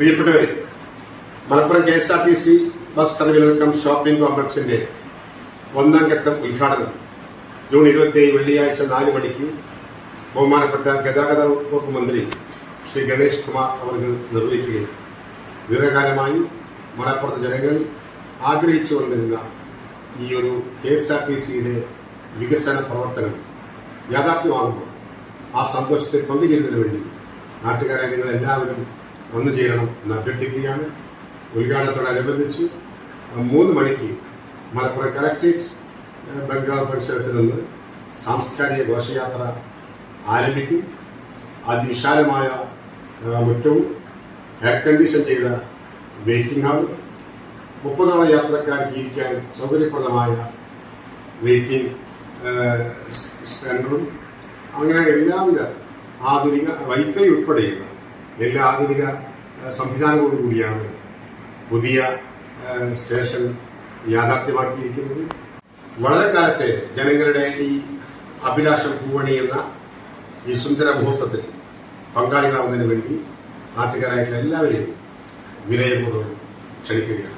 പ്രിയപ്പെട്ടവരെ Malappuram K S R T C bus terminal cum shopping കോംപ്ലക്സിന്റെ ഒന്നാം ഘട്ടം ഉദ്ഘാടനം ജൂൺ ഇരുപത്തിയേഴ് വെള്ളിയാഴ്ച നാല് മണിക്ക് ബഹുമാനപ്പെട്ട ഗതാഗത വകുപ്പ് മന്ത്രി ശ്രീ ഗണേഷ് കുമാർ അവർ നിർവഹിക്കുകയും ദീർഘകാലമായി മലപ്പുറത്തെ ജനങ്ങൾ ആഗ്രഹിച്ചുകൊണ്ടിരുന്ന ഈ ഒരു കെ എസ് ആർ ടി സിയുടെ വികസന പ്രവർത്തനം യാഥാർത്ഥ്യമാകുമ്പോൾ ആ സന്തോഷത്തിൽ പങ്കുചേരുന്നതിന് വേണ്ടി നാട്ടുകാരെ നിങ്ങൾ എല്ലാവരും വന്നു ചേരണം എന്ന് അഭ്യർത്ഥിക്കുകയാണ്. ഉദ്ഘാടനത്തോടനുബന്ധിച്ച് മൂന്ന് മണിക്ക് മലപ്പുറം കലക്ട്രേറ്റ് ബംഗ്ലാവ് പരിസരത്ത് നിന്ന് സാംസ്കാരിക ഘോഷയാത്ര ആരംഭിക്കും. അതിവിശാലമായ മുറ്റവും എയർ കണ്ടീഷൻ ചെയ്ത വെയിറ്റിംഗ് ഹാളും മുപ്പതോളം യാത്രക്കാർക്ക് ഇരിക്കാൻ സൗകര്യപ്രദമായ വെയിറ്റിംഗ് സെന്ററും അങ്ങനെ എല്ലാവിധ ആധുനിക വൈഫൈ ഉൾപ്പെടെയുള്ള എല്ലാ ആധുനിക സംവിധാനങ്ങളോട് കൂടിയാണ് പുതിയ സ്റ്റേഷൻ യാഥാർത്ഥ്യമാക്കിയിരിക്കുന്നത്. വളരെ കാലത്തെ ജനങ്ങളുടെ ഈ അഭിലാഷം പൂവണിയുന്ന ഈ സുന്ദര മുഹൂർത്തത്തിൽ പങ്കാളികളാവുന്നതിന് വേണ്ടി നാട്ടുകാരായിട്ടുള്ള എല്ലാവരെയും വിനയപൂർവം ക്ഷണിക്കുകയാണ്.